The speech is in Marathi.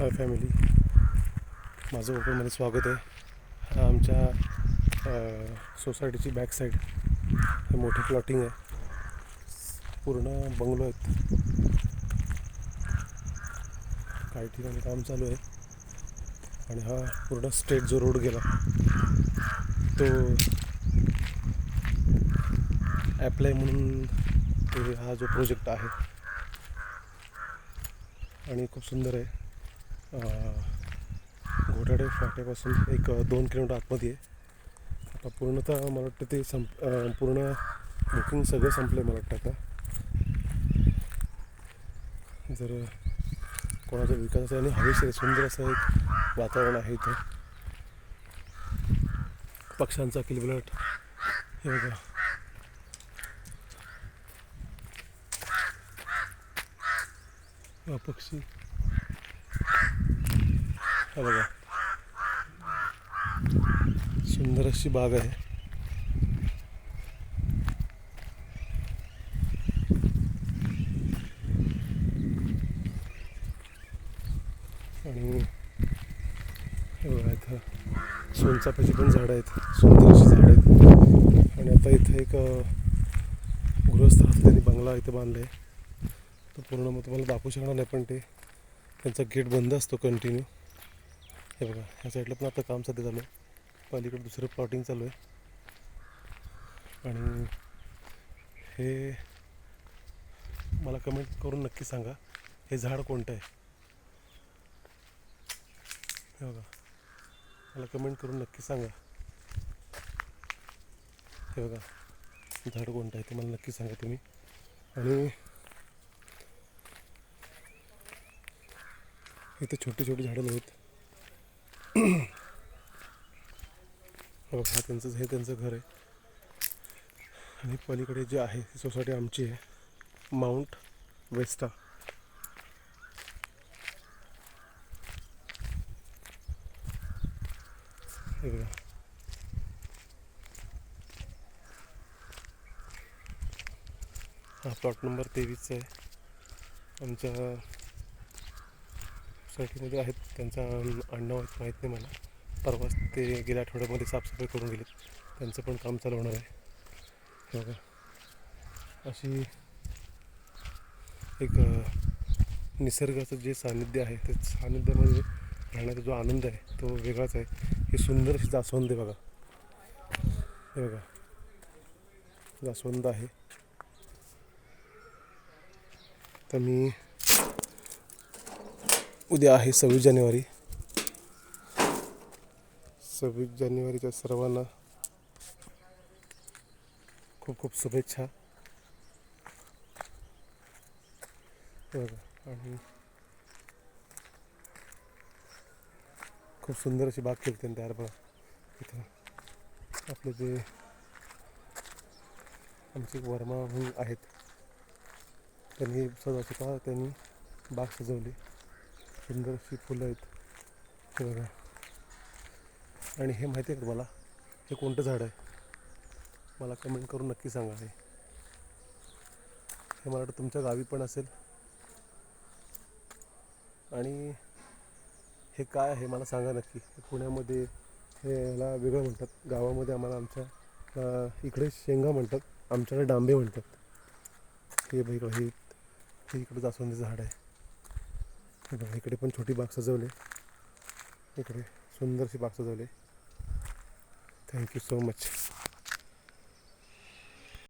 Hi family. माझं ओपनमध्ये स्वागत आहे. हा आमच्या सोसायटीची बॅक साईड हे मोठे प्लॉटिंग आहे. पूर्ण बंगलो आहेत. काही ठिकाणी काम चालू आहे. आणि हा पूर्ण स्ट्रेट जो रोड गेला तो ॲप्लाय म्हणून ते हा जो प्रोजेक्ट आहे. आणि खूप सुंदर आहे. घोटाडे फाट्यापासून एक दोन किलोमीटर आतमध्ये आहे. आता पूर्णतः मला वाटतं ते संप पूर्ण बुकिंग सगळं संपलं आहे मला वाटतं आता. जर कोणाचा विकास असेल आणि हवेशीर सुंदर असं एक वातावरण आहे इथं. पक्ष्यांचा किलबिलाट. हे बघा. पक्षी. हा बघा. सुंदर अशी बाग आहे. आणि सोनचाफ्याची पण झाडं आहेत. सुंदर अशी झाडं आहेत. आणि आता इथं एक अं, गृहस्थ त्यांनी बंगला इथं बांधला आहे तो पूर्ण मग तुम्हाला दाखवू शकणार नाही पण ते त्यांचा गेट बंद असतो कंटिन्यू हे बघा ह्या साईडला पण आता काम सध्या चालू आहे. पलीकडे दुसरं प्लॉटिंग चालू आहे. आणि हे मला कमेंट करून नक्की सांगा हे झाड कोणतं आहे? हे बघा मला कमेंट करून नक्की सांगा. हे बघा झाड कोणतं आहे ते मला नक्की सांगा तुम्ही. आणि इथे छोटी छोटी झाडं आहेत. बघा हा त्यांचं हे त्यांचं घर आहे. आणि पलीकडे जे आहे ती सोसायटी आमची आहे. Mount Vesta. हा प्लॉट नंबर तेवीसचा आहे. आमच्या सोसायटीमध्ये आहेत. त्यांचा आडनाव माहीत नाही मला. परवाच ते गेल्या आठवड्यामध्ये साफसफाई करून गेलेत. त्यांचं पण काम चालू होणार आहे बघा. अशी एक निसर्गाचं जे सानिध्य आहे ते सानिध्यामध्ये राहण्याचा जो आनंद आहे तो वेगळाच आहे. हे सुंदर अशी जास्वंद आहे बघा. हे बघा. जास्वंद आहे. तर मी उद्या आहे सव्वीस जानेवारी. सव्वीस जानेवारीच्या सर्वांना खूप खूप शुभेच्छा. आणि खूप सुंदर अशी बाग केली त्यांनी तयार बघा. इथं आपले जे आमचे वर्मा म्हणून आहेत त्यांनी सजावटीचा त्यांनी बाग सजवली. सुंदर अशी फुलं आहेत. हे बघा. आणि हे माहिती आहे का तुम्हाला? हे कोणतं झाड आहे? मला कमेंट करून नक्की सांगा हे. हे मला वाटतं तुमच्या गावी पण असेल. आणि हे काय आहे मला सांगा नक्की. पुण्यामध्ये हे ह्याला वेगळं म्हणतात. गावामध्ये आम्हाला आमच्या इकडे शेंगा म्हणतात. आमच्याकडे डांबे म्हणतात. हे बघा हे हे इकडे जास्वंदीचं झाड आहे. हे बघा इकडे पण छोटी बाग सजवली इकडे सुंदरशी बाग सजवली थँक्यू सो मच